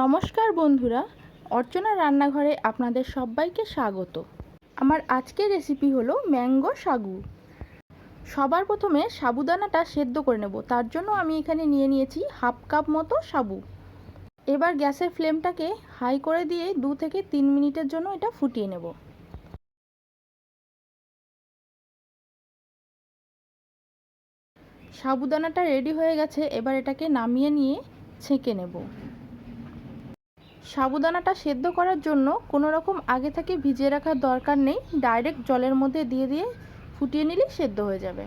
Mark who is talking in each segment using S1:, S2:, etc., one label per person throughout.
S1: নমস্কার বন্ধুরা, অর্চনা রান্নাঘরে আপনাদের সবাইকে স্বাগত। আমার আজকের রেসিপি হলো ম্যাঙ্গো সাগু। সবার প্রথমে সাবুদানাটা সেদ্ধ করে নেব, তার জন্য আমি এখানে নিয়ে নিয়েছি হাফ কাপ মতো সাবু। এবার গ্যাসের ফ্লেমটাকে হাই করে দিয়ে দু থেকে তিন মিনিটের জন্য এটা ফুটিয়ে নেব। সাবুদানাটা রেডি হয়ে গেছে, এবার এটাকে নামিয়ে নিয়ে ছেঁকে নেব। সাবুদানাটা সেদ্ধ করার জন্য কোনো রকম আগে থেকে ভিজিয়ে রাখার দরকার নেই। ডাইরেক্ট জলের মধ্যে দিয়ে দিয়ে ফুটিয়ে নিলেই সেদ্ধ হয়ে যাবে।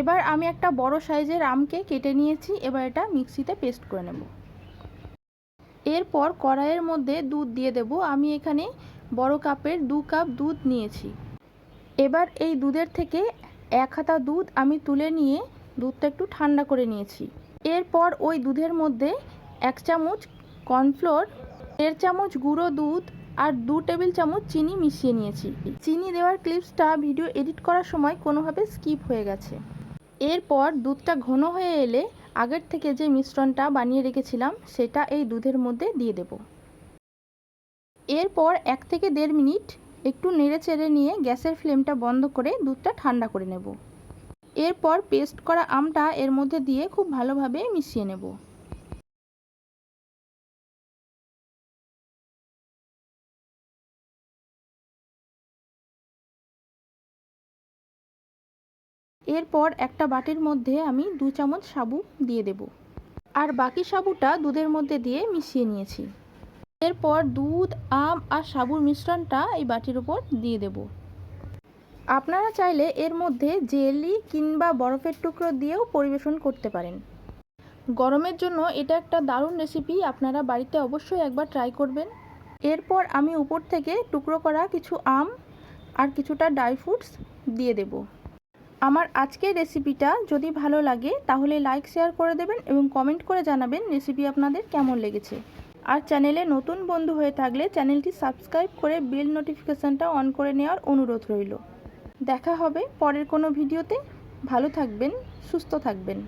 S1: এবার আমি একটা বড় সাইজের আমকে কেটে নিয়েছি। এবার এটা মিক্সিতে পেস্ট করে নেব। এরপর কড়াইয়ের মধ্যে দুধ দিয়ে দেব। আমি এখানে বড় কাপের দু কাপ দুধ নিয়েছি। এবার এই দুধের থেকে এক হাতা দুধ আমি তুলে নিয়ে দুধটা একটু ঠান্ডা করে নিয়েছি। এরপর ওই দুধের মধ্যে এক চামচ কর্নফ্লোর, দেড় চামচ গুঁড়ো দুধ আর দু টেবিল চামচ চিনি মিশিয়ে নিয়েছি। চিনি দেওয়ার ক্লিপসটা ভিডিও এডিট করার সময় কোনোভাবে স্কিপ হয়ে গেছে। এরপর দুধটা ঘন হয়ে এলে আগের থেকে যে মিশ্রণটা বানিয়ে রেখেছিলাম, সেটা এই দুধের মধ্যে দিয়ে দেব। এরপর এক থেকে দেড় মিনিট একটু নেড়ে চেড়ে নিয়ে গ্যাসের ফ্লেমটা বন্ধ করে দুধটা ঠান্ডা করে নেব। এরপর পেস্ট করা আমটা এর মধ্যে দিয়ে খুব ভালোভাবে মিশিয়ে নেব। এরপর একটা বাটির মধ্যে আমি দু চামচ সাবু দিয়ে দেব। আর বাকি সাবুটা দুধের মধ্যে দিয়ে মিশিয়ে নিয়েছি। এরপর দুধ, আম আর সাবুর মিশ্রণটা এই বাটির উপর দিয়ে দেব। আপনারা চাইলে এর মধ্যে জেলি কিংবা বরফের টুকরো দিয়েও পরিবেশন করতে পারেন। গরমের জন্য এটা একটা দারুণ রেসিপি আপনারা বাড়িতে অবশ্যই একবার ট্রাই করবেন। এরপর আমি উপর থেকে টুকরো করা কিছু আম আর কিছুটা ড্রাই ফ্রুটস দিয়ে দেব। আমার আজকের রেসিপিটা যদি ভালো লাগে, তাহলে লাইক শেয়ার করে দেবেন এবং কমেন্ট করে জানাবেন রেসিপি আপনাদের কেমন লেগেছে। আর চ্যানেলে নতুন বন্ধু হয়ে থাকলে চ্যানেলটি সাবস্ক্রাইব করে বেল নোটিফিকেশানটা অন করে নেওয়ার অনুরোধ রইল। দেখা হবে পরের কোনো ভিডিওতে ভালো থাকবেন, সুস্থ থাকবেন।